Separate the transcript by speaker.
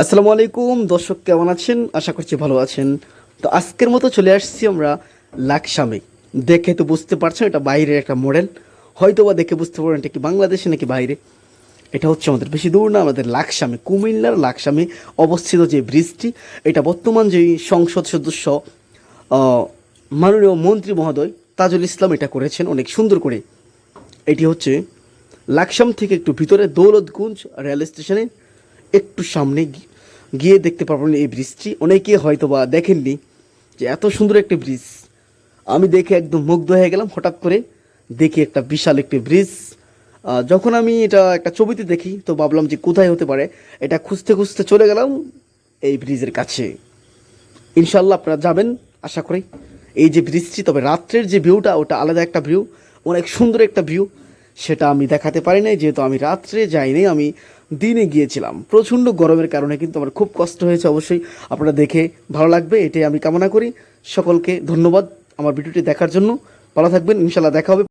Speaker 1: আসসালামু আলাইকুম, দর্শক কেমন আছেন? আশা করছি ভালো আছেন। তো আজকের মতো চলে আসছি আমরা লাকসামে। দেখে তো বুঝতে পারছেন, এটা বাইরের একটা মডেল। হয়তো বা দেখে বুঝতে পারেন এটা কি বাংলাদেশে নাকি বাইরে। এটা হচ্ছে আমাদের, বেশি দূর না, আমাদের লাকসামে, কুমিল্লার লাকসামে অবস্থিত যে ব্রিজটি, এটা বর্তমান যে সংসদ সদস্য মাননীয় মন্ত্রী মহোদয় তাজুল ইসলাম এটা করেছেন অনেক সুন্দর করে। এটি হচ্ছে লাকসাম থেকে একটু ভিতরে দৌলতগঞ্জ রেল স্টেশনে একটু সামনে গিয়ে দেখতে পারবেন এই ব্রিজটি। অনেকে হয়তো বা দেখেননি যে এত সুন্দর একটি ব্রিজ। আমি দেখে একদম মুগ্ধ হয়ে গেলাম, হঠাৎ করে দেখি একটা বিশাল একটি ব্রিজ। যখন আমি এটা একটা ছবিতে দেখি, তো ভাবলাম যে কোথায় হতে পারে। এটা খুঁজতে খুঁজতে চলে গেলাম এই ব্রিজের কাছে। ইনশাল্লাহ আপনারা যাবেন, আশা করি। এই যে বৃষ্টি তবে রাত্রের যে ভিউটা, ওটা আলাদা একটা ভিউ, অনেক সুন্দর একটা ভিউ। সেটা আমি দেখাতে পারি নাই, যেহেতু আমি রাত্রে যাইনি। আমি দিনে গিয়েছিলাম। প্রচণ্ড গরমের কারণে কিন্তু আমার খুব কষ্ট হয়েছে অবশ্যই। আপনারা দেখে ভালো লাগবে, এটাই আমি কামনা করি। সকলকে ধন্যবাদ আমার ভিডিওটি দেখার জন্য। ভালো থাকবেন ইনশাল্লাহ দেখা হবে।